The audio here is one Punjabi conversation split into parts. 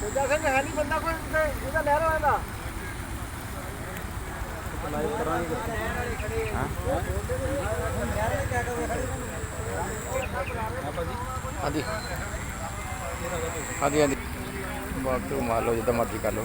ਤੇਜਾ ਸਿੰਘ ਹੈ ਨਹੀਂ ਬੰਦਾ ਕੋਈ ਤੇ ਇਹਦਾ ਲਹਿਰ ਵਾਲਾ ਦਾ। ਹਾਂਜੀ। ਹਾਂਜੀ ਹਾਂਜੀ। ਬਾਕੀ ਮਾਰ ਲਓ ਜਿੱਦਾਂ ਮਰਜ਼ੀ ਕਰ ਲਓ।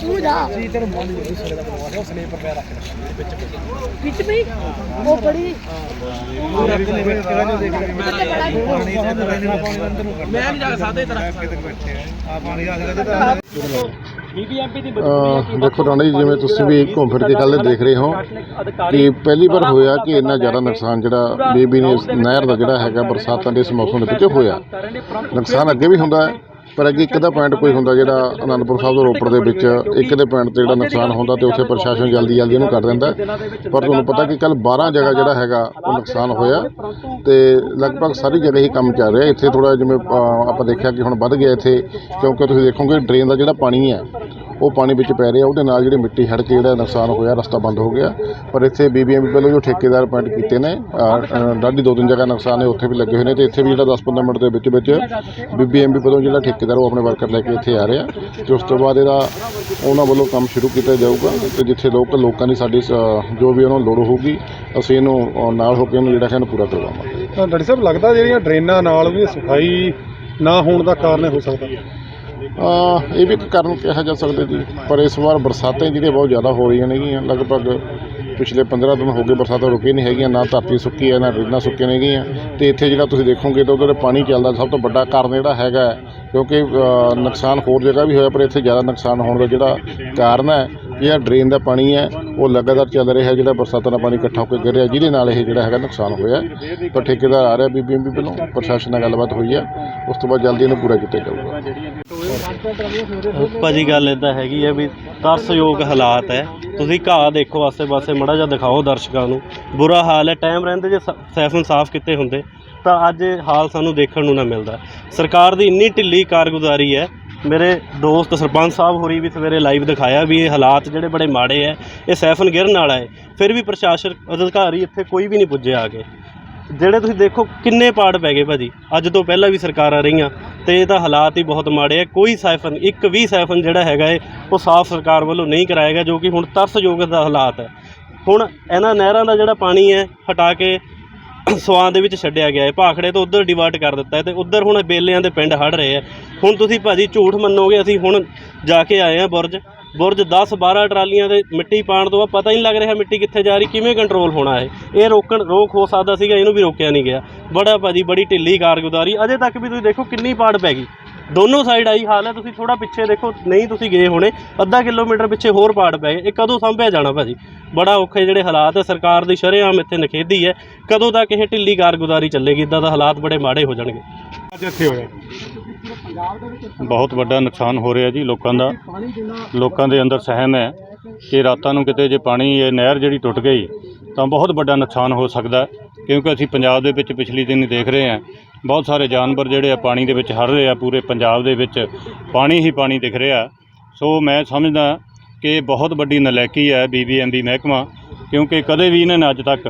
ਤੂੰ ਜਾ ਜੀ ਤੇਰੇ। ਮਨ ਨੂੰ ਸੜੇ ਦਾ ਬਣਵਾ ਸਲੇਪਰ ਪੈ ਰੱਖ ਵਿੱਚ ਵਿੱਚ ਵੀ ਉਹ ਬੜੀ ਮੈਂ ਨਹੀਂ ਜਾ ਸਕਦਾ ਇਧਰ ਬੀਬੀਐਮਪੀ ਦੀ ਅਹ ਦੇਖੋ ਰਾਣਾ ਜੀ ਜਿਵੇਂ ਤੁਸੀਂ ਵੀ ਘੁੰਮ ਫਿਰ ਕੇ ਕੱਲ੍ਹ ਦੇਖ ਰਹੇ ਹੋ ਕਿ ਪਹਿਲੀ ਵਾਰ ਹੋਇਆ ਕਿ ਇੰਨਾ ਜ਼ਿਆਦਾ ਨੁਕਸਾਨ ਜਿਹੜਾ ਬੀਬੀ ਨੇ ਨਹਿਰ ਦਾ ਜਿਹੜਾ ਹੈਗਾ ਬਰਸਾਤਾਂ ਦੇ ਇਸ ਮੌਸਮ ਦੇ ਵਿੱਚ ਹੋਇਆ। ਨੁਕਸਾਨ ਅੱਗੇ ਵੀ ਹੁੰਦਾ ਹੈ। ਪਰ ਅੱਗੇ ਇੱਕ ਦਾ ਪੁਆਇੰਟ ਕੋਈ ਹੁੰਦਾ ਜਿਹੜਾ ਅਨੰਦਪੁਰ ਸਾਹਿਬ ਤੋਂ ਰੋਪੜ ਦੇ ਵਿੱਚ ਇੱਕ ਦੇ ਪੁਆਇੰਟ ਤੇ ਜਿਹੜਾ ਨੁਕਸਾਨ ਹੁੰਦਾ ਤੇ ਉੱਥੇ ਪ੍ਰਸ਼ਾਸਨ ਜਲਦੀ ਜਲਦੀ ਉਹਨੂੰ ਕਰ ਦਿੰਦਾ। ਪਰ ਤੁਹਾਨੂੰ ਪਤਾ ਕਿ ਕੱਲ 12 ਜਗ੍ਹਾ ਜਿਹੜਾ ਹੈਗਾ ਉਹ ਨੁਕਸਾਨ ਹੋਇਆ ਤੇ ਲਗਭਗ ਸਾਰੀ ਜਗ੍ਹਾ ਹੀ ਕੰਮ ਚੱਲ ਰਿਹਾ। ਇੱਥੇ ਥੋੜਾ ਜਿਵੇਂ ਆਪਾਂ ਦੇਖਿਆ ਕਿ ਹੁਣ ਵੱਧ ਗਿਆ ਇੱਥੇ, ਕਿਉਂਕਿ ਤੁਸੀਂ ਦੇਖੋਗੇ ਡਰੇਨ ਦਾ ਜਿਹੜਾ ਪਾਣੀ ਹੈ ਉਹ ਪਾਣੀ ਵਿੱਚ ਪੈ ਰਿਹਾ ਉਹਦੇ ਨਾਲ ਜਿਹੜੀ ਮਿੱਟੀ ਹੜ ਕੇ ਜਿਹੜਾ ਨੁਕਸਾਨ ਹੋਇਆ ਰਸਤਾ ਬੰਦ ਹੋ ਗਿਆ। ਪਰ ਇੱਥੇ ਬੀਬੀਐਮਬੀ ਵੱਲੋਂ ਜੋ ਠੇਕੇਦਾਰ ਪੁਆਇੰਟ ਕੀਤੇ ਨੇ ਡਾਢੀ ਦੋ ਤਿੰਨ ਜਗ੍ਹਾ ਨੁਕਸਾਨ ਹੈ ਉੱਥੇ ਵੀ ਲੱਗੇ ਹੋਏ ਨੇ ਤੇ ਇੱਥੇ ਵੀ ਜਿਹੜਾ 10-15 ਮਿੰਟ ਦੇ ਵਿੱਚ ਵਿੱਚ ਬੀਬੀਐਮਬੀ ਵੱਲੋਂ ਜਿਹੜਾ ਠੇਕੇਦਾਰ ਉਹ ਆਪਣੇ ਵਰਕਰ ਲੈ ਕੇ ਇੱਥੇ ਆ ਰਿਹਾ। ਤੇ ਉਸ ਤੋਂ ਬਾਅਦ ਇਹਦਾ ਉਹਨਾਂ ਵੱਲੋਂ ਕੰਮ ਸ਼ੁਰੂ ਕੀਤਾ ਜਾਊਗਾ ਤੇ ਜਿੱਥੇ ਲੋਕ ਲੋਕਾਂ ਦੀ ਸਾਡੀ ਅਹ, ਜੋ ਵੀ ਉਹਨਾਂ ਨੂੰ ਲੋੜ ਹੋਊਗੀ ਅਸੀਂ ਇਹਨੂੰ ਨਾਲ ਹੋ ਕੇ ਉਹਨੂੰ ਜਿਹੜਾ ਹੈ ਇਹਨੂੰ ਪੂਰਾ ਕਰਵਾਵਾਂਗੇ। ਡਾਕਟਰ ਸਾਹਿਬ ਲੱਗਦਾ ਜਿਹੜੀਆਂ ਡਰੇਨਾਂ ਨਾਲ ਵੀ ਸਫ਼ਾਈ ਨਾ ਹੋਣ ਦਾ ਕਾਰਨ ਹੋ ਸਕਦਾ। ਇਹ ਵੀ ਇੱਕ ਕਾਰਨ ਕਿਹਾ ਜਾ ਸਕਦਾ ਜੀ, ਪਰ ਇਸ ਵਾਰ ਬਰਸਾਤਾਂ ਜਿਹੜੀਆਂ ਬਹੁਤ ਜ਼ਿਆਦਾ ਹੋ ਰਹੀਆਂ ਨੇਗੀਆਂ, ਲਗਭਗ ਪਿਛਲੇ 15 ਦਿਨ ਹੋ ਗਏ ਬਰਸਾਤਾਂ ਰੁਕੀ ਨਹੀਂ ਹੈਗੀਆਂ, ਨਾ ਧਰਤੀ ਸੁੱਕੀ ਹੈ, ਨਾ ਰੇਨਾਂ ਸੁੱਕੀਆਂ ਨੇਗੀਆਂ ਤੇ ਇੱਥੇ ਜਿਹੜਾ ਤੁਸੀਂ ਦੇਖੋਗੇ ਤਾਂ ਉਧਰ ਪਾਣੀ ਚੱਲਦਾ ਸਭ ਤੋਂ ਵੱਡਾ ਕਾਰਨ ਜਿਹੜਾ ਹੈਗਾ ਕਿਉਂਕਿ ਨੁਕਸਾਨ ਹੋਰ ਜਗ੍ਹਾ ਵੀ ਹੋਇਆ, ਪਰ ਇੱਥੇ ਜ਼ਿਆਦਾ ਨੁਕਸਾਨ ਹੋਣ ਦਾ ਜਿਹੜਾ ਕਾਰਨ ਹੈ ਜਿਹੜਾ ਡਰੇਨ ਦਾ ਪਾਣੀ ਹੈ, ਉਹ ਲਗਾਤਾਰ ਚੱਲ ਰਿਹਾ ਜਿਹੜਾ ਬਰਸਾਤਾਂ ਦਾ ਪਾਣੀ ਇਕੱਠਾ ਹੋ ਕੇ ਗਿਰ ਰਿਹਾ, ਜਿਹਦੇ ਨਾਲ ਇਹ ਜਿਹੜਾ ਹੈਗਾ ਨੁਕਸਾਨ ਹੋਇਆ ਪਰ ਠੇਕੇਦਾਰ ਆ ਰਿਹਾ ਬੀਬੀਐਮਬੀ ਵੱਲੋਂ, ਪ੍ਰਸ਼ਾਸਨ ਨਾਲ ਗੱਲਬਾਤ ਹੋਈ ਹੈ, ਉਸ ਤੋਂ ਬਾਅਦ ਜਲਦੀ ਇਹਨੂੰ ਪੂਰਾ ਕੀਤਾ ਜਾਊਗਾ। ਭਾਜੀ ਗੱਲ ਇਦਾਂ ਹੈਗੀ ਹੈ ਵੀ ਤਰਸਯੋਗ ਹਾਲਾਤ ਹੈ। ਤੁਸੀਂ ਘਾਹ ਦੇਖੋ ਆਸੇ-ਪਾਸੇ, ਮੜਾ ਜਿਹਾ ਦਿਖਾਓ ਦਰਸ਼ਕਾਂ ਨੂੰ। ਬੁਰਾ ਹਾਲ ਹੈ, ਟਾਈਮ ਰਹਿੰਦੇ ਜੇ ਸ- ਸੈਫਨ ਸਾਫ਼ ਕੀਤੇ ਹੁੰਦੇ, ਤਾਂ ਅੱਜ ਇਹ ਹਾਲ ਸਾਨੂੰ ਦੇਖਣ ਨੂੰ ਨਾ ਮਿਲਦਾ। ਸਰਕਾਰ ਦੀ ਇੰਨੀ ਢਿੱਲੀ ਕਾਰਗੁਜ਼ਾਰੀ ਹੈ। ਮੇਰੇ ਦੋਸਤ ਸਰਪੰਚ ਸਾਹਿਬ ਹੋਰੀ ਵੀ ਸਵੇਰੇ ਲਾਈਵ ਦਿਖਾਇਆ ਵੀ ਇਹ ਹਾਲਾਤ ਜਿਹੜੇ ਬੜੇ ਮਾੜੇ ਹੈ, ਇਹ ਸੈਫਨ ਗਿਰਨ ਵਾਲਾ ਹੈ। ਫਿਰ ਵੀ ਪ੍ਰਸ਼ਾਸਕ, ਅਧਿਕਾਰੀ ਇੱਥੇ ਕੋਈ ਵੀ ਨਹੀਂ ਪੁੱਜੇ ਆ ਕੇ। ਜਿਹੜੇ ਤੁਸੀਂ ਦੇਖੋ ਕਿੰਨੇ ਪਾੜ ਪੈ ਗਏ ਭਾਜੀ। ਅੱਜ ਤੋਂ ਪਹਿਲਾਂ ਵੀ ਸਰਕਾਰਾਂ ਰਹੀਆਂ ਤੇ ਇਹਦਾ ਹਾਲਾਤ ਹੀ ਬਹੁਤ ਮਾੜੇ ਆ। ਕੋਈ ਸਾਈਫਨ, ਇੱਕ ਵੀ ਸਾਈਫਨ ਜਿਹੜਾ ਹੈਗਾ ਏ, ਉਹ ਸਾਫ਼ ਸਰਕਾਰ ਵੱਲੋਂ ਨਹੀਂ ਕਰਾਇਆ ਗਿਆ, ਜੋ ਕਿ ਹੁਣ ਤਰਸਯੋਗ ਦਾ ਹਾਲਾਤ ਹੈ। ਹੁਣ ਇਹਨਾਂ ਨਹਿਰਾਂ ਦਾ ਜਿਹੜਾ ਪਾਣੀ ਹੈ, ਹਟਾ ਕੇ ਸਵਾਂ ਦੇ ਵਿੱਚ ਛੱਡਿਆ ਗਿਆ ਹੈ ਭਾਖੜੇ ਤੋਂ ਉਧਰ ਡਿਵਰਟ ਕਰ ਦਿੱਤਾ ਹੈ ਤੇ ਉਧਰ ਹੁਣ ਬੇਲਿਆਂ ਦੇ ਪਿੰਡ ਹੜ ਰਹੇ ਆ। ਹੁਣ ਤੁਸੀਂ ਭਾਜੀ ਝੂਠ ਮੰਨੋਗੇ, ਅਸੀਂ ਹੁਣ ਜਾ ਕੇ ਆਏ ਆ ਬੁਰਜ। ਬੁਰਜ 10 12 ਟਰਾਲੀਆਂ ਦੇ ਮਿੱਟੀ ਪਾਣ ਤੋਂ ਬਾਅਦ ਪਤਾ ਹੀ ਨਹੀਂ ਲੱਗ ਰਿਹਾ ਮਿੱਟੀ ਕਿੱਥੇ ਜਾ ਰਹੀ, ਕਿਵੇਂ ਕੰਟਰੋਲ ਹੋਣਾ ਇਹ। ਇਹ ਰੋਕਣ, ਰੋਕ ਹੋ ਸਕਦਾ ਸੀਗਾ, ਇਹਨੂੰ ਵੀ ਰੋਕਿਆ ਨਹੀਂ ਗਿਆ। ਬੜਾ ਭਾਜੀ, ਬੜੀ ਢਿੱਲੀ ਕਾਰਗੁਜ਼ਾਰੀ। ਅਜੇ ਤੱਕ ਵੀ ਤੁਸੀਂ ਦੇਖੋ ਕਿੰਨੀ ਪਾੜ ਪੈ ਗਈ। ਦੋਨੋਂ ਸਾਈਡ ਆਈ, ਹਾਲ ਹੈ ਤੁਸੀਂ ਥੋੜਾ ਪਿੱਛੇ ਦੇਖੋ, ਨਹੀਂ ਤੁਸੀਂ ਗਏ ਹੋਣੇ, ਅੱਧਾ ਕਿਲੋਮੀਟਰ ਪਿੱਛੇ ਹੋਰ ਪਾੜ ਪੈ ਗਏ। ਇਹ ਕਦੋਂ ਸੰਭਿਆ ਜਾਣਾ ਭਾਜੀ? ਬੜਾ ਔਖੇ ਜਿਹੜੇ ਹਾਲਾਤ ਹੈ, ਸਰਕਾਰ ਦੀ ਸ਼ਰੇਆਮ ਇੱਥੇ ਨਖੇਦੀ ਹੈ। ਕਦੋਂ ਤੱਕ ਇਹ ਢਿੱਲੀ ਕਾਰਗੁਜ਼ਾਰੀ ਚੱਲੇਗੀ? ਇਦਾਂ ਦਾ ਹਾਲਾਤ ਬੜੇ ਮਾੜੇ ਹੋ ਜਾਣਗੇ। ਅੱਜ ਇੱਥੇ ਹੋਇਆ। ਬਹੁਤ ਵੱਡਾ ਨੁਕਸਾਨ ਹੋ ਰਿਹਾ ਜੀ ਲੋਕਾਂ ਦਾ। ਲੋਕਾਂ ਦੇ ਅੰਦਰ ਸਹਿਮ ਹੈ ਕਿ ਰਾਤਾਂ ਨੂੰ ਕਿਤੇ ਜੇ ਪਾਣੀ, ਇਹ ਨਹਿਰ ਜਿਹੜੀ ਟੁੱਟ ਗਈ, ਤਾਂ ਬਹੁਤ ਵੱਡਾ ਨੁਕਸਾਨ ਹੋ ਸਕਦਾ ਕਿਉਂਕਿ ਅਸੀਂ ਪੰਜਾਬ ਦੇ ਵਿੱਚ ਪਿਛਲੀ ਦਿਨ ਹੀ ਦੇਖ ਰਹੇ ਹਾਂ, ਬਹੁਤ ਸਾਰੇ ਜਾਨਵਰ ਜਿਹੜੇ ਆ ਪਾਣੀ ਦੇ ਵਿੱਚ ਹਰ ਰਹੇ ਆ, ਪੂਰੇ ਪੰਜਾਬ ਦੇ ਵਿੱਚ ਪਾਣੀ ਹੀ ਪਾਣੀ ਦਿਖ ਰਿਹਾ। ਸੋ ਮੈਂ ਸਮਝਦਾ ਕਿ ਬਹੁਤ ਵੱਡੀ ਨਲਾਇਕੀ ਹੈ ਬੀਬੀਐਮਬੀ ਮਹਿਕਮਾ, ਕਿਉਂਕਿ ਕਦੇ ਵੀ ਇਹਨਾਂ ਨੇ ਅੱਜ ਤੱਕ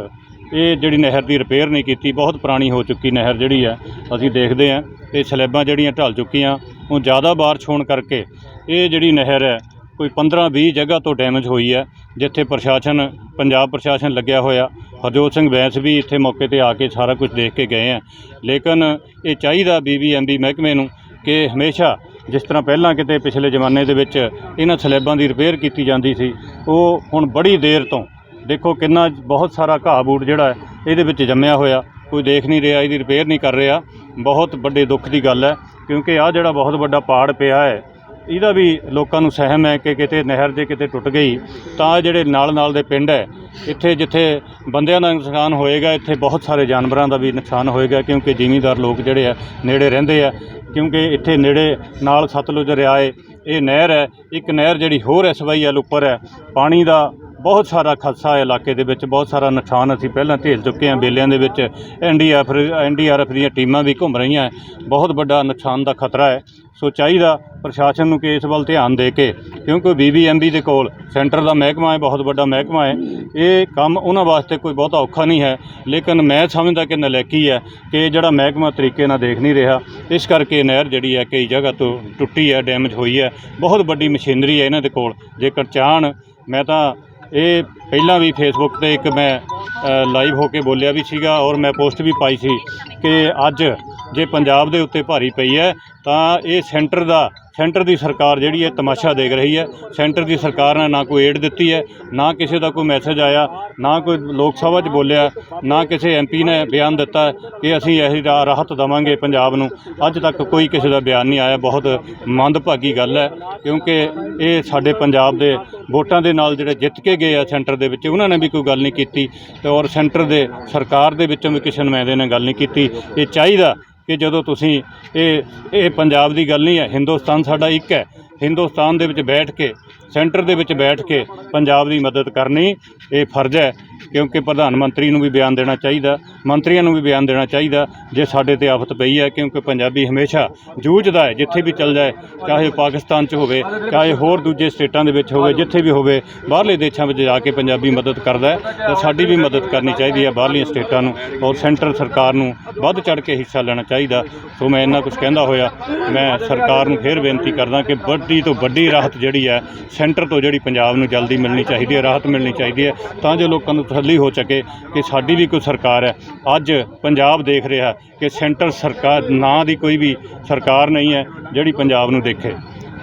ਇਹ ਜਿਹੜੀ ਨਹਿਰ ਦੀ ਰਿਪੇਅਰ ਨਹੀਂ ਕੀਤੀ, ਬਹੁਤ ਪੁਰਾਣੀ ਹੋ ਚੁੱਕੀ ਨਹਿਰ ਜਿਹੜੀ ਹੈ, ਅਸੀਂ ਦੇਖਦੇ ਹਾਂ। ਇਹ ਸਲੈਬਾਂ ਜਿਹੜੀਆਂ ਢਲ ਚੁੱਕੀਆਂ ਉਹ ਜ਼ਿਆਦਾ ਬਾਰਿਸ਼ ਹੋਣ ਕਰਕੇ ਇਹ ਜਿਹੜੀ ਨਹਿਰ ਹੈ, ਕੋਈ 15-20 ਜਗ੍ਹਾ ਤੋਂ ਡੈਮੇਜ ਹੋਈ ਹੈ, ਜਿੱਥੇ ਪ੍ਰਸ਼ਾਸਨ, ਪੰਜਾਬ ਪ੍ਰਸ਼ਾਸਨ ਲੱਗਿਆ ਹੋਇਆ। ਹਰਜੋਤ ਸਿੰਘ ਬੈਂਸ ਵੀ ਇੱਥੇ ਮੌਕੇ ਤੇ ਆ ਕੇ ਸਾਰਾ ਕੁਝ ਦੇਖ ਕੇ ਗਏ ਆ ਲੇਕਿਨ ਇਹ ਚਾਹੀਦਾ ਬੀਬੀਐਮਬੀ ਮਹਿਕਮੇ ਨੂੰ ਕਿ ਹਮੇਸ਼ਾ ਜਿਸ ਤਰ੍ਹਾਂ ਪਹਿਲਾਂ ਕਿਤੇ ਪਿਛਲੇ ਜ਼ਮਾਨੇ ਦੇ ਵਿੱਚ ਇਹਨਾਂ ਸਲੈਬਾਂ ਦੀ ਰਿਪੇਅਰ ਕੀਤੀ ਜਾਂਦੀ ਸੀ, ਉਹ ਹੁਣ ਬੜੀ ਦੇਰ ਤੋਂ ਦੇਖੋ ਕਿੰਨਾ ਬਹੁਤ ਸਾਰਾ ਘਾਹ ਬੂਟ ਜਿਹੜਾ ਇਹਦੇ ਵਿੱਚ ਜੰਮਿਆ ਹੋਇਆ। ਕੋਈ ਦੇਖ ਨਹੀਂ ਰਿਹਾ, ਇਹਦੀ ਰਿਪੇਅਰ ਨਹੀਂ ਕਰ ਰਿਹਾ। ਬਹੁਤ ਵੱਡੇ ਦੁੱਖ ਦੀ ਗੱਲ ਹੈ, ਕਿਉਂਕਿ ਆਹ ਜਿਹੜਾ ਬਹੁਤ ਵੱਡਾ ਪਾੜ ਪਿਆ ਹੈ, ਇਹਦਾ ਵੀ ਲੋਕਾਂ ਨੂੰ ਸਹਿਮ ਹੈ ਕਿ ਕਿਤੇ ਨਹਿਰ ਜੇ ਕਿਤੇ ਟੁੱਟ ਗਈ, ਤਾਂ ਜਿਹੜੇ ਨਾਲ ਨਾਲ ਦੇ ਪਿੰਡ ਹੈ, ਇੱਥੇ ਜਿੱਥੇ ਬੰਦਿਆਂ ਦਾ ਨੁਕਸਾਨ ਹੋਏਗਾ, ਇੱਥੇ ਬਹੁਤ ਸਾਰੇ ਜਾਨਵਰਾਂ ਦਾ ਵੀ ਨੁਕਸਾਨ ਹੋਏਗਾ, ਕਿਉਂਕਿ ਜ਼ਿਮੀਂਦਾਰ ਲੋਕ ਜਿਹੜੇ ਆ ਨੇੜੇ ਰਹਿੰਦੇ ਆ ਕਿਉਂਕਿ ਇੱਥੇ ਨੇੜੇ ਨਾਲ ਸਤਲੁਜ ਦਰਿਆ ਹੈ, ਇਹ ਨਹਿਰ ਹੈ, ਇੱਕ ਨਹਿਰ ਜਿਹੜੀ ਹੋਰ ਐਸਵਾਈਐਲ ਉੱਪਰ ਹੈ, ਪਾਣੀ ਦਾ ਬਹੁਤ ਸਾਰਾ ਖਦਸ਼ਾ ਹੈ ਇਲਾਕੇ ਦੇ ਵਿੱਚ, ਬਹੁਤ ਸਾਰਾ ਨੁਕਸਾਨ ਅਸੀਂ ਪਹਿਲਾਂ ਝੇਲ ਚੁੱਕੇ ਹਾਂ ਬੇਲਿਆਂ ਦੇ ਵਿੱਚ। ਐਨਡੀਆਰਐਫ ਐਨਡੀਆਰਐਫ ਦੀਆਂ ਟੀਮਾਂ ਵੀ ਘੁੰਮ ਰਹੀਆਂ ਬਹੁਤ ਵੱਡਾ ਨੁਕਸਾਨ ਦਾ ਖਤਰਾ ਹੈ। ਸੋ ਚਾਹੀਦਾ ਪ੍ਰਸ਼ਾਸਨ ਨੂੰ ਕਿ ਇਸ ਵੱਲ ਧਿਆਨ ਦੇ ਕੇ, ਕਿਉਂਕਿ ਬੀਬੀਐਮਬੀ ਦੇ ਕੋਲ ਸੈਂਟਰ ਦਾ ਮਹਿਕਮਾ ਹੈ, ਬਹੁਤ ਵੱਡਾ ਮਹਿਕਮਾ ਹੈ। ਇਹ ਕੰਮ ਉਹਨਾਂ ਵਾਸਤੇ ਕੋਈ ਬਹੁਤਾ ਔਖਾ ਨਹੀਂ ਹੈ। ਲੇਕਿਨ ਮੈਂ ਸਮਝਦਾ ਕਿ ਨਲਾਇਕੀ ਹੈ ਕਿ ਇਹ ਜਿਹੜਾ ਮਹਿਕਮਾ ਤਰੀਕੇ ਨਾਲ ਦੇਖ ਨਹੀਂ ਰਿਹਾ, ਇਸ ਕਰਕੇ ਨਹਿਰ ਜਿਹੜੀ ਹੈ ਕਈ ਜਗ੍ਹਾ ਤੋਂ ਟੁੱਟੀ ਹੈ, ਡੈਮੇਜ ਹੋਈ ਹੈ। ਬਹੁਤ ਵੱਡੀ ਮਸ਼ੀਨਰੀ ਹੈ ਇਹਨਾਂ ਦੇ ਕੋਲ। ਜੇਕਰ ਚਾਹਣ, ਮੈਂ ਤਾਂ ਇਹ ਪਹਿਲਾਂ ਵੀ ਫੇਸਬੁੱਕ ਤੇ ਇੱਕ ਮੈਂ ਲਾਈਵ ਹੋ ਕੇ ਬੋਲਿਆ ਵੀ ਸੀਗਾ ਔਰ ਮੈਂ ਪੋਸਟ ਵੀ ਪਾਈ ਸੀ ਕਿ ਅੱਜ ਜੇ ਪੰਜਾਬ ਦੇ ਉੱਤੇ ਭਾਰੀ ਪਈ ਹੈ, ਤਾਂ ਇਹ ਸੈਂਟਰ ਦਾ ਸੈਂਟਰ ਦੀ ਸਰਕਾਰ ਜਿਹੜੀ ਹੈ ਤਮਾਸ਼ਾ ਦੇਖ ਰਹੀ ਹੈ। ਸੈਂਟਰ ਦੀ ਸਰਕਾਰ ਨੇ ਨਾ ਕੋਈ ਏਡ ਦਿੱਤੀ ਹੈ, ਨਾ ਕਿਸੇ ਦਾ ਕੋਈ ਮੈਸੇਜ ਆਇਆ, ਨਾ ਕੋਈ ਲੋਕ ਸਭਾ 'ਚ ਬੋਲਿਆ, ਨਾ ਕਿਸੇ ਐਮਪੀ ਨੇ ਬਿਆਨ ਦਿੱਤਾ ਕਿ ਅਸੀਂ ਇਹ ਰਾ- ਰਾਹਤ ਦੇਵਾਂਗੇ ਪੰਜਾਬ ਨੂੰ। ਅੱਜ ਤੱਕ ਕੋਈ ਕਿਸੇ ਦਾ ਬਿਆਨ ਨਹੀਂ ਆਇਆ। ਬਹੁਤ ਮੰਦਭਾਗੀ ਗੱਲ ਹੈ, ਕਿਉਂਕਿ ਇਹ ਸਾਡੇ ਪੰਜਾਬ ਦੇ ਵੋਟਾਂ ਦੇ ਨਾਲ ਜਿਹੜੇ ਜਿੱਤ ਕੇ ਗਏ ਆ ਸੈਂਟਰ ਦੇ ਵਿੱਚ, ਉਹਨਾਂ ਨੇ ਵੀ ਕੋਈ ਗੱਲ ਨਹੀਂ ਕੀਤੀ ਤੇ ਔਰ ਸੈਂਟਰ ਦੇ ਸਰਕਾਰ ਦੇ ਵਿੱਚੋਂ ਵੀ ਕਿਸੇ ਨੁਮਾਇੰਦੇ ਨੇ ਗੱਲ ਨਹੀਂ ਕੀਤੀ। ਇਹ ਚਾਹੀਦਾ ਕਿ ਜਦੋਂ ਤੁਸੀਂ ਇਹ ਇਹ ਪੰਜਾਬ ਦੀ ਗੱਲ ਨਹੀਂ ਹੈ, ਹਿੰਦੁਸਤਾਨ ਸਾਡਾ ਇੱਕ ਹੈ। ਹਿੰਦੁਸਤਾਨ ਦੇ ਵਿੱਚ ਬੈਠ ਕੇ, ਸੈਂਟਰ ਦੇ ਵਿੱਚ ਬੈਠ ਕੇ ਪੰਜਾਬ ਦੀ ਮਦਦ ਕਰਨੀ ਇਹ ਫਰਜ਼ ਹੈ, ਕਿਉਂਕਿ ਪ੍ਰਧਾਨ ਮੰਤਰੀ ਨੂੰ ਵੀ ਬਿਆਨ ਦੇਣਾ ਚਾਹੀਦਾ, ਮੰਤਰੀਆਂ ਨੂੰ ਵੀ ਬਿਆਨ ਦੇਣਾ ਚਾਹੀਦਾ, ਜੇ ਸਾਡੇ ਤੇ ਆਫਤ ਪਈ ਹੈ, ਕਿਉਂਕਿ ਪੰਜਾਬੀ ਹਮੇਸ਼ਾ ਜੂਝਦਾ ਹੈ, ਜਿੱਥੇ ਵੀ ਚੱਲ ਜਾਏ, ਚਾਹੇ ਪਾਕਿਸਤਾਨ 'ਚ ਹੋਵੇ, ਚਾਹੇ ਹੋਰ ਦੂਜੇ ਸਟੇਟਾਂ ਦੇ ਵਿੱਚ ਹੋਵੇ, ਜਿੱਥੇ ਵੀ ਹੋਵੇ, ਬਾਹਰਲੇ ਦੇਸ਼ਾਂ ਵਿੱਚ ਜਾ ਕੇ ਪੰਜਾਬੀ ਮਦਦ ਕਰਦਾ ਹੈ, ਤਾਂ ਸਾਡੀ ਵੀ ਮਦਦ ਕਰਨੀ ਚਾਹੀਦੀ ਹੈ ਬਾਹਰਲੀਆਂ ਸਟੇਟਾਂ ਨੂੰ ਔਰ ਸੈਂਟਰ ਸਰਕਾਰ ਨੂੰ ਵੱਧ ਚੜ ਕੇ ਹਿੱਸਾ ਲੈਣਾ ਚਾਹੀਦਾ। ਸੋ ਮੈਂ ਇੰਨਾ ਕੁਝ ਕਹਿੰਦਾ ਹੋਇਆ, ਮੈਂ ਸਰਕਾਰ ਨੂੰ ਫੇਰ ਬੇਨਤੀ ਕਰਦਾ ਕਿ ਵੱਡੀ ਤੋਂ ਵੱਡੀ ਰਾਹਤ ਜਿਹੜੀ ਹੈ, ਸੈਂਟਰ ਤੋਂ ਜਿਹੜੀ ਪੰਜਾਬ ਨੂੰ ਜਲਦੀ ਮਿਲਣੀ ਚਾਹੀਦੀ ਹੈ, ਰਾਹਤ ਮਿਲਣੀ ਚਾਹੀਦੀ ਹੈ, ਤਾਂ ਜੋ ਲੋਕਾਂ ਨੂੰ ਤਸੱਲੀ ਹੋ ਸਕੇ ਕਿ ਸਾਡੀ ਵੀ ਕੋਈ ਸਰਕਾਰ ਹੈ। ਅੱਜ ਪੰਜਾਬ ਦੇਖ ਰਿਹਾ ਕਿ ਸੈਂਟਰ ਸਰਕਾਰ, ਨਾਂ ਦੀ ਕੋਈ ਵੀ ਸਰਕਾਰ ਨਹੀਂ ਹੈ ਜਿਹੜੀ ਪੰਜਾਬ ਨੂੰ ਦੇਖੇ।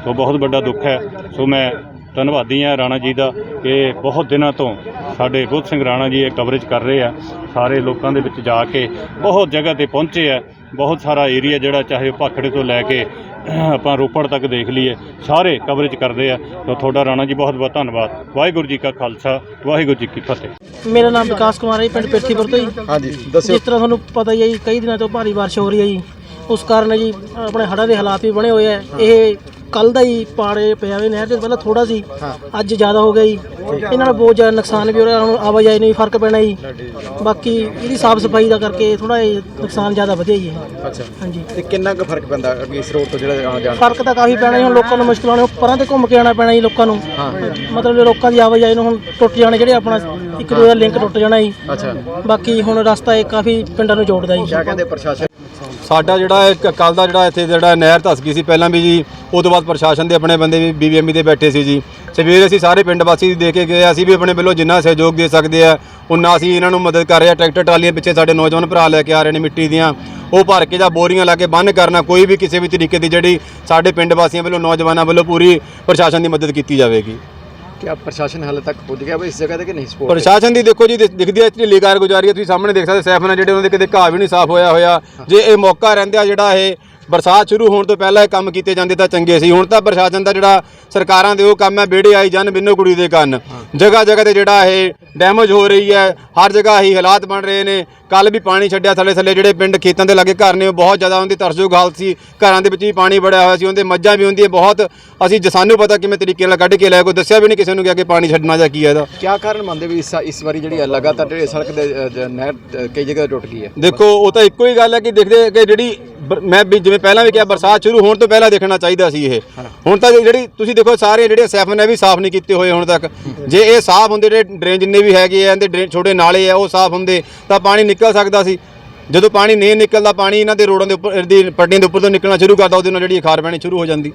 ਸੋ ਬਹੁਤ ਵੱਡਾ ਦੁੱਖ ਹੈ। ਸੋ ਮੈਂ ਧੰਨਵਾਦੀ ਹਾਂ ਰਾਣਾ ਜੀ ਦਾ ਕਿ ਬਹੁਤ ਦਿਨਾਂ ਤੋਂ ਸਾਡੇ ਬੁੱਧ ਸਿੰਘ ਰਾਣਾ ਜੀ ਇਹ ਕਵਰੇਜ ਕਰ ਰਹੇ ਆ। ਸਾਰੇ ਲੋਕਾਂ ਦੇ ਵਿੱਚ ਜਾ ਕੇ ਬਹੁਤ ਜਗ੍ਹਾ ਤੇ ਪਹੁੰਚੇ ਆ। ਬਹੁਤ ਸਾਰਾ ਏਰੀਆ ਜਿਹੜਾ ਚਾਹੇ ਉਹ ਭਾਖੜੇ ਤੋਂ ਲੈ ਕੇ ਆਪਾਂ ਰੋਪੜ ਤੱਕ ਦੇਖ ਲਈਏ ਸਾਰੇ ਕਵਰੇਜ ਕਰਦੇ ਆ। ਤਾਂ ਤੁਹਾਡਾ ਰਾਣਾ ਜੀ ਬਹੁਤ ਬਹੁਤ ਧੰਨਵਾਦ। ਵਾਹਿਗੁਰੂ ਜੀ ਕਾ ਖਾਲਸਾ ਵਾਹਿਗੁਰੂ ਜੀ ਕੀ ਫਤਿਹ। ਮੇਰਾ ਨਾਮ ਵਿਕਾਸ ਕੁਮਾਰ ਹੈ ਜੀ, ਪਿੰਡ ਪਿਰਥੀਪੁਰ ਤੋਂ ਜੀ। ਹਾਂਜੀ ਦੱਸਿਓ। ਜਿਸ ਤਰ੍ਹਾਂ ਤੁਹਾਨੂੰ ਪਤਾ ਹੀ ਹੈ ਜੀ ਕਈ ਦਿਨਾਂ ਤੋਂ ਭਾਰੀ ਬਾਰਿਸ਼ ਹੋ ਰਹੀ ਹੈ ਜੀ। ਉਸ ਕਾਰਨ ਜੀ ਆਪਣੇ ਹੜ੍ਹਾਂ ਦੇ ਹਾਲਾਤ ਵੀ ਬਣੇ ਹੋਏ ਆ ਇਹ ਕੱਲ ਦਾ ਹੀ ਪਾੜੇ ਪਿਆ ਹੋਏ ਨਹਿਰ ਦੇ ਪਹਿਲਾਂ ਥੋੜਾ ਸੀ। ਅੱਜ ਜ਼ਿਆਦਾ ਹੋ ਗਿਆ ਜੀ। ਇਹਨਾਂ ਨਾਲ ਬਹੁਤ ਜ਼ਿਆਦਾ ਨੁਕਸਾਨ ਵੀ ਹੋ ਰਿਹਾ ਹੁਣ ਆਵਾਜਾਈ ਨੂੰ ਵੀ ਫ਼ਰਕ ਪੈਣਾ ਜੀ। ਬਾਕੀ ਇਹਦੀ ਸਾਫ਼ ਸਫ਼ਾਈ ਦਾ ਕਰਕੇ ਥੋੜਾ ਨੁਕਸਾਨ ਜ਼ਿਆਦਾ ਵਧਿਆ ਜੀ ਇਹ। ਅੱਛਾ। ਹਾਂਜੀ। ਤੇ ਕਿੰਨਾ ਕੁ ਫ਼ਰਕ ਪੈਂਦਾ ਅੱਗੇ ਇਸ ਰੋਡ ਤੋਂ ਜਿਹੜਾ ਆਉਣ ਜਾਣ ਫ਼ਰਕ ਤਾਂ ਕਾਫੀ ਪੈਣਾ ਜੀ ਹੁਣ ਲੋਕਾਂ ਨੂੰ ਮੁਸ਼ਕਲ ਆਉਣੀ ਪਰਾਂ ਤੇ ਘੁੰਮ ਕੇ ਆਉਣਾ ਪੈਣਾ ਜੀ ਲੋਕਾਂ ਨੂੰ। ਮਤਲਬ ਲੋਕਾਂ ਦੀ ਆਵਾਜਾਈ ਨੂੰ ਹੁਣ ਟੁੱਟ ਜਾਣੇ ਜਿਹੜੇ ਆਪਣਾ ਇੱਕ ਦੂਜੇ ਦਾ ਲਿੰਕ ਟੁੱਟ ਜਾਣਾ ਜੀ। ਅੱਛਾ। ਬਾਕੀ ਹੁਣ ਰਸਤਾ ਇਹ ਕਾਫੀ ਪਿੰਡਾਂ ਨੂੰ ਜੋੜਦਾ ਜੀ। ਕਿਆ ਕਹਿੰਦੇ ਪ੍ਰਸ਼ਾਸਨ? ਸਾਡਾ ਜਿਹੜਾ ਕੱਲ ਦਾ ਜਿਹੜਾ ਇੱਥੇ ਜਿਹੜਾ ਨਹਿਰ ਧਸ ਗਈ ਸੀ ਪਹਿਲਾਂ ਵੀ ਜੀ ਉਹ ਤੋਂ ਬਾਅਦ ਪ੍ਰਸ਼ਾਸਨ ਦੇ ਆਪਣੇ ਬੰਦੇ ਵੀ ਬੀਬੀਐਮਬੀ ਦੇ ਬੈਠੇ ਸੀ ਜੀ। ਸਵੇਰ ਅਸੀਂ ਸਾਰੇ ਪਿੰਡ ਵਾਸੀ ਦੇ ਕੇ ਗਏ ਅਸੀਂ ਵੀ ਆਪਣੇ ਵੱਲੋਂ ਜਿੰਨਾ ਸਹਿਯੋਗ ਦੇ ਸਕਦੇ ਆ ਉਹਨਾਂ ਅਸੀਂ ਇਹਨਾਂ ਨੂੰ ਮਦਦ ਕਰ ਰਹੇ ਆ। ਟਰੈਕਟਰ ਟਰਾਲੀਆਂ ਪਿੱਛੇ ਸਾਡੇ ਨੌਜਵਾਨ ਭਰਾ ਲੈ ਕੇ ਆ ਰਹੇ ਨੇ ਮਿੱਟੀ ਦੀਆਂ। ਉਹ ਭਰ ਕੇ ਜਾਂ ਬੋਰੀਆਂ ਲਾ ਕੇ ਬੰਨ ਕਰਨਾ ਕੋਈ ਵੀ ਕਿਸੇ ਵੀ ਤਰੀਕੇ ਦੀ ਜਿਹੜੀ ਸਾਡੇ ਪਿੰਡ ਵਾਸੀਆਂ ਵੱਲੋਂ ਨੌਜਵਾਨਾਂ ਵੱਲੋਂ ਪੂਰੀ ਪ੍ਰਸ਼ਾਸਨ ਦੀ ਮਦਦ ਕੀਤੀ ਜਾਵੇਗੀ। ਕਿ ਪ੍ਰਸ਼ਾਸਨ ਹਾਲੇ ਤੱਕ ਪਹੁੰਚ ਗਿਆ ਬਈ ਇਸ ਜਗ੍ਹਾ ਤੇ ਕਿ ਨਹੀਂ ਸਪੋਰਟ ਪ੍ਰਸ਼ਾਸਨ ਦੀ ਦੇਖੋ ਜੀ ਦਿਖਦੀ ਹੈ ਇਤਨੀ ਲੇਕਾਰ ਗੁਜ਼ਾਰੀ ਹੈ ਤੁਸੀਂ ਸਾਹਮਣੇ ਦੇਖ ਸਕਦੇ ਸੈਫਨਾ ਜਿਹੜੇ ਉਹਨਾਂ ਦੇ ਕਿਤੇ ਘਾਹ ਵੀ ਨਹੀਂ ਸਾਫ਼ ਹੋਇਆ ਹੋਇਆ। ਜੇ ਇਹ ਮੌਕਾ ਰਹਿੰਦਾ ਜਿਹੜਾ ਇਹ ਬਰਸਾਤ ਸ਼ੁਰੂ ਹੋਣ ਤੋਂ ਪਹਿਲਾਂ ਇਹ ਕੰਮ ਕੀਤੇ ਜਾਂਦੇ ਤਾਂ ਚੰਗੇ ਸੀ। ਹੁਣ ਤਾਂ ਪ੍ਰਸ਼ਾਸਨ ਦਾ ਜਿਹੜਾ ਸਰਕਾਰਾਂ ਦੇ ਉਹ ਕੰਮ ਹੈ ਬੇੜੇ ਆਈ ਜਾਣ ਬਿੰਨੋ ਕੁੜੀ ਦੇ ਕੰਨ। ਜਗ੍ਹਾ ਜਗ੍ਹਾ ਤੇ ਜਿਹੜਾ ਇਹ ਡੈਮੇਜ ਹੋ ਰਹੀ ਹੈ ਹਰ ਜਗ੍ਹਾ ਹੀ ਹਾਲਾਤ ਬਣ ਰਹੇ ਨੇ। ਕੱਲ ਵੀ ਪਾਣੀ ਛੱਡਿਆ ਥੱਲੇ ਥੱਲੇ ਜਿਹੜੇ ਪਿੰਡ ਖੇਤਾਂ ਦੇ ਲਾਗੇ ਘਰ ਨੇ ਉਹ ਬਹੁਤ ਜ਼ਿਆਦਾ ਉਹਦੀ ਤਰਸਯੋਗ ਹਾਲਤ ਸੀ। ਘਰਾਂ ਦੇ ਵਿੱਚ ਵੀ ਪਾਣੀ ਵੜਿਆ ਹੋਇਆ ਸੀ ਉਹਦੇ ਮੱਝਾਂ ਵੀ ਹੁੰਦੀਆਂ ਬਹੁਤ ਅਸੀਂ ਜਸਾਨੂੰ ਪਤਾ ਕਿਵੇਂ ਤਰੀਕੇ ਨਾਲ ਕੱਢ ਕੇ ਲੈ ਕੋਈ ਦੱਸਿਆ ਵੀ ਨਹੀਂ ਕਿਸੇ ਨੂੰ ਕਿ ਪਾਣੀ ਛੱਡਣਾ ਜਾਂ ਕੀ ਹੈ ਇਹਦਾ। ਕੀ ਕਾਰਨ ਮੰਨਦੇ ਵੀ ਇਸ ਵਾਰੀ ਜਿਹੜੀ ਲਗਾਤਾਰ ਜਿਹੜੀ ਸੜਕ ਦੇ ਨਹਿਰ ਕਈ ਜਗ੍ਹਾ ਟੁੱਟ ਗਈ ਹੈ? ਦੇਖੋ ਉਹ ਤਾਂ ਇੱਕੋ ਹੀ ਗੱਲ ਹੈ ਕਿ ਦੇਖਦੇ ਕਿ ਜਿਹੜੀ ਮੈਂ ਵੀ ਜਿਵੇਂ ਪਹਿਲਾਂ ਵੀ ਕਿਹਾ ਬਰਸਾਤ ਸ਼ੁਰੂ ਹੋਣ ਤੋਂ ਪਹਿਲਾਂ ਦੇਖਣਾ ਚਾਹੀਦਾ ਸੀ ਇਹ। ਹੁਣ ਤਾਂ ਜਿਹੜੀ ਤੁਸੀਂ ਦੇਖੋ ਸਾਰੇ ਜਿਹੜੇ ਸੈਫਨ ਨੇ ਵੀ ਸਾਫ਼ ਨਹੀਂ ਕੀਤੇ ਹੋਏ ਹੁਣ ਤੱਕ। ਜੇ ਇਹ ਸਾਫ਼ ਹੁੰਦੇ ਜਿਹੜੇ ਡਰੇਨ ਜਿੰਨੇ ਵੀ ਹੈਗੇ ਆ ਇਹਦੇ ਡਰੇਨ ਛੋਟੇ ਨਾਲੇ ਆ ਉਹ ਸਾਫ਼ ਹੁੰਦੇ ਤਾਂ ਪਾਣੀ ਨਿਕਲ ਸਕਦਾ ਸੀ। ਜਦੋਂ ਪਾਣੀ ਨਹੀਂ ਨਿਕਲਦਾ ਪਾਣੀ ਇਹਨਾਂ ਦੇ ਰੋਡਾਂ ਦੇ ਉੱਪਰ ਦੀ ਪੱਟੀਆਂ ਦੇ ਉੱਪਰ ਤੋਂ ਨਿਕਲਣਾ ਸ਼ੁਰੂ ਕਰਦਾ ਉਹਦੇ ਨਾਲ ਜਿਹੜੀ ਖਾਰ ਪੈਣੀ ਸ਼ੁਰੂ ਹੋ ਜਾਂਦੀ।